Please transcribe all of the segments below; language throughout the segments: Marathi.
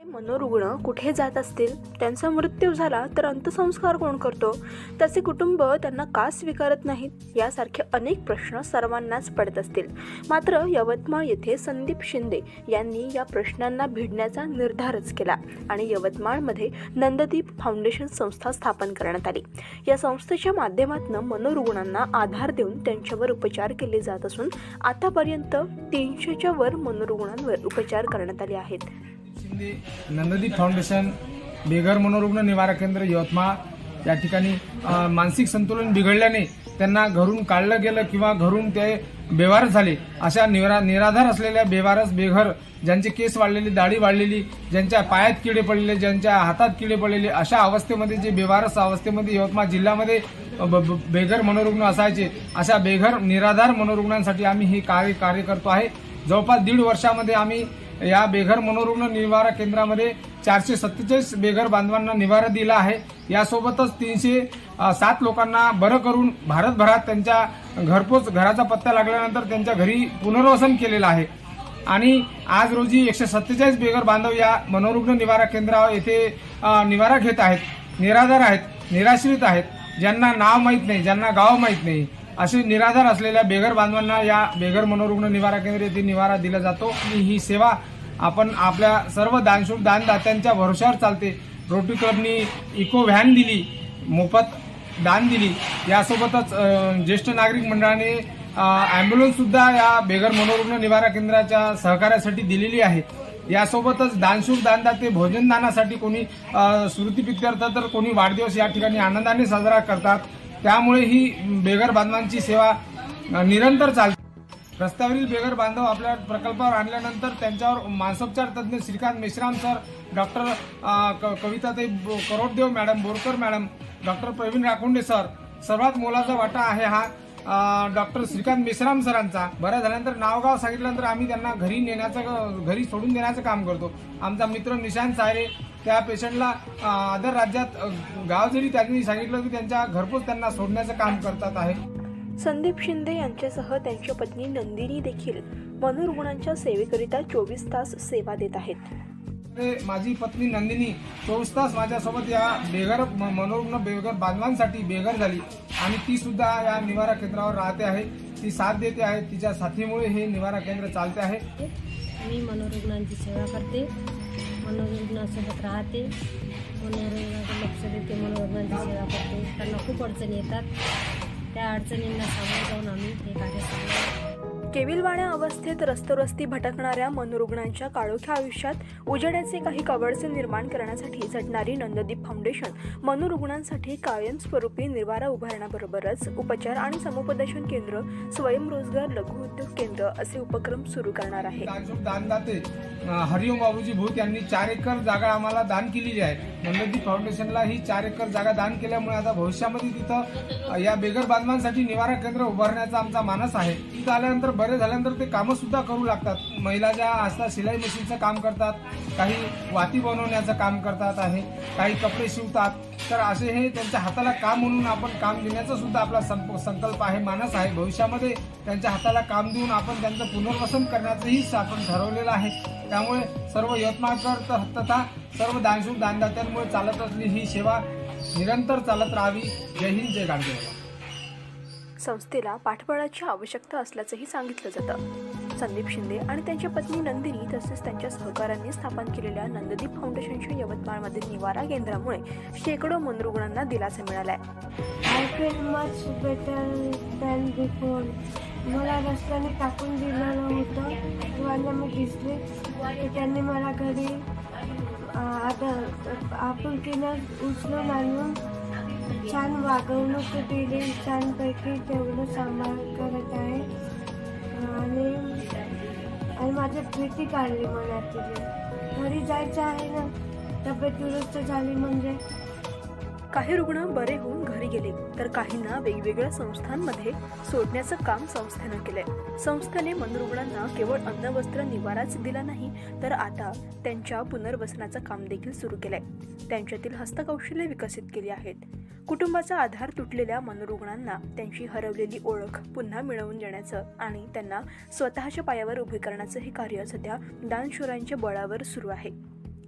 मनोरुग्ण कुठे जात असतील त्यांचा मृत्यू झाला तर अंत्यसंस्कार कोण करतो? त्याचे कुटुंब त्यांना का स्वीकारत नाहीत? यासारखे अनेक प्रश्न सर्वांनाच पडत असतील. मात्र यवतमाळ येथे संदीप शिंदे यांनी या प्रश्नांना भिडण्याचा निर्धारच केला आणि यवतमाळमध्ये नंददीप फाउंडेशन संस्था स्थापन करण्यात आली. या संस्थेच्या माध्यमातून मनोरुग्णांना आधार देऊन त्यांच्यावर उपचार केले जात असून आतापर्यंत तीनशेच्या वर मनोरुग्णांवर उपचार करण्यात आले आहेत. शिंदे नंददीप फाउंडेशन बेघर मनोरुग्ण निवारा केंद्र यवतमाळ या ठिकाणी मानसिक संतुलन बिघडल्याने त्यांना घरून काढलं गेलं किंवा घरून ते बेवारस झाले. अशा निरा निराधार असलेल्या बेवारस बेघर ज्यांचे केस वाढलेली दाढी वाढलेली ज्यांच्या पायात किडे पडलेले ज्यांच्या हातात किडे पडलेले अशा अवस्थेमध्ये जे बेवारस अवस्थेमध्ये यवतमाळ जिल्ह्यामध्ये ब- ब- बेघर मनोरुग्ण असायचे अशा बेघर निराधार मनोरुग्णांसाठी आम्ही हे कार्य कार्य करतो आहे. जवळपास दीड वर्षामध्ये आम्ही या बेघर मनोरुग्ण निवारा केंद्रामध्ये चारशे सत्तेचाळीस बेघर बांधवांना निवारा दिला आहे. यासोबतच तीनशे सात लोकांना बरं करून भारतभरात त्यांच्या घरपोच घराचा पत्ता लागल्यानंतर त्यांच्या घरी पुनर्वसन केलेलं आहे. आणि आज रोजी एकशे सत्तेचाळीस बेघर बांधव या मनोरुग्ण निवारा केंद्रावर येथे निवारा घेत आहेत. निराधार आहेत निराश्रित आहेत. ज्यांना नाव माहीत नाही ज्यांना गाव माहीत नाही. असे निराधार असलेल्या बेघर बांधवांना या बेघर मनोरुग्ण निवारा केंद्र येथे निवारा दिला जातो. आणि ही सेवा आपण आपल्या सर्व दानशूर दानदात्यांच्या भरोश्यावर चालते. रोटरी क्लबनी इको व्हॅन दिली मोफत दान दिली. यासोबतच ज्येष्ठ नागरिक मंडळाने अँब्युलन्स सुद्धा या बेघर मनोरुग्ण निवारा केंद्राच्या सहकार्यासाठी दिलेली आहे. यासोबतच दानशूर दानदाते भोजनदानासाठी कोणी अ, तर कोणी वाढदिवस या ठिकाणी आनंदाने साजरा करतात. त्यामुळे ही बेघर बांधवांची सेवा निरंतर चालते. रस्त्यावरील बेघर बांधव आपल्या प्रकल्पावर आणल्यानंतर त्यांच्यावर मानसोपचार तज्ज्ञ श्रीकांत मेश्राम सर डॉक्टर कविताताई बो- करोडदेव madam Borkar madam doctor Praveen Rakhunde sir सर्वात मोलाचा वाटा आहे हा. डॉक्टर श्रीकांत मेश्राम सरांचा. बरं झाल्यानंतर नावगाव सांगितल्यानंतर आम्ही त्यांना घरी नेण्याचं घरी सोडून देण्याचं काम करतो. आमचा मित्र निशांत सायरे त्या पेशंटला अदर राज्यात गाव जरी त्यांनी सांगितलं की त्यांच्या घरपोच त्यांना सोडण्याचं काम करतात आहे. संदीप शिंदे यांच्यासह त्यांच्या पत्नी नंदिनी देखील मनोरुग्णांच्या सेवेकरिता चोवीस तास सेवा देत आहेत. माझी पत्नी नंदिनी चोवीस तास माझ्यासोबत या बेघर म- मनोरुग्ण बेघर बांधवांसाठी बेघर झाली. आणि ती सुद्धा या निवारा केंद्रावर राहते आहे. ती साथ देते आहे. तिच्या साथीमुळे हे निवारा केंद्र चालते आहे. मी मनोरुग्णांची सेवा करते. मनोरुग्णांसोबत राहते. मनोरुग्णाचं लक्ष देते. मनोरुग्णांची सेवा करते. त्यांना खूप अडचणी येतात. त्या अडचणींना सामोरं जाऊन आम्ही हे कार्य केविलवाण्या अवस्थेत रस्तोरस्ती भटकणाऱ्या मनोरुग्णांच्या काळोख्या आयुष्यात उजेडाचे काही कवडचे निर्माण करण्यासाठी झटणारी नंददीप फाउंडेशन मनोरुग्णांसाठी कायमस्वरूपी निवारा उभारण्याबरोबरच उपचार आणि समुपदेशन केंद्र स्वयंरोजगार लघु उद्योग केंद्र असे उपक्रम सुरू करणार आहे. दानदाते हरिओम बाबूजी भूत यांनी चार एकर जागा आम्हाला दान केलेली आहे. नंददीप फाउंडेशनला ही चार एकर जागा दान केल्यामुळे आता भविष्यामध्ये तिथं या बेगर बांधवांसाठी निवारा केंद्र उभारण्याचा आमचा मानस आहे. तिथं आल्यानंतर बरे झाल्यानंतर ते कामं सुद्धा करू लागतात. महिला ज्या असतात शिलाई मशीनचं काम करतात काही वाती बनवण्याचं काम करतात आहे काही कपडे शिवतात तर असे हे त्यांच्या हाताला काम म्हणून आपण काम देण्याचा सुद्धा आपला संप- संकल्प आहे मानस आहे. भविष्यामध्ये त्यांच्या हाताला काम देऊन आपण त्यांचं पुनर्वसन करण्याचंही आपण ठरवलेलं आहे. त्यामुळे सर्व यवतमाळकर तथा सर्व दानशूर दानदात्यांमुळे चालत असली ही सेवा निरंतर चालत राहावी. जय हिंद जय गांधी संस्थेला पाठबळाची आवश्यकता असल्याचंही सांगितलं जातं. संदीप शिंदे आणि त्यांच्या पत्नी नंदिनी तसेच त्यांच्या सहकाऱ्यांनी स्थापन केलेल्या नंददीप फाउंडेशनच्या यवतमाळमधील निवारा केंद्रामुळे शेकडो मनरुग्णांना दिलासा मिळालाय. I much better than before मला रस्त्याने टाकून दिलेलं होतं तेव्हा मी दिसले. त्यांनी मला घरी आता आपुलकीनं उचलून आणून छान वागवणूक दिली छानपैकी तेवढं सांभाळ करत आहे. आणि आणि माझी भीती काढली मनातली. घरी जायचं आहे ना तब्येत दुरुस्त झाली म्हणजे? काही रुग्ण बरे होऊन घरी गेले तर काहींना वेगवेगळ्या संस्थांमध्ये सोडण्याचं काम संस्थेनं केलंय. संस्थेने मनरुग्णांना केवळ अन्न वस्त्र निवाराच दिला नाही तर आता त्यांच्या पुनर्वसनाचं काम देखील सुरू केलंय. त्यांच्यातील हस्तकौशल्य विकसित केली आहेत. कुटुंबाचा आधार तुटलेल्या मनोरुग्णांना त्यांची हरवलेली ओळख पुन्हा मिळवून देण्याचं आणि त्यांना स्वतःच्या पायावर उभे करण्याचं हे कार्य सध्या दानशूरांच्या बळावर सुरू आहे.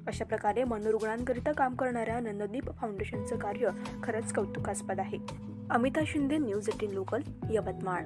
अशा प्रकारे मनोरुग्णांकरिता काम करणाऱ्या नंददीप फाउंडेशनचं कार्य खरंच कौतुकास्पद आहे. Amita Shinde news eighteen local Yavatmal.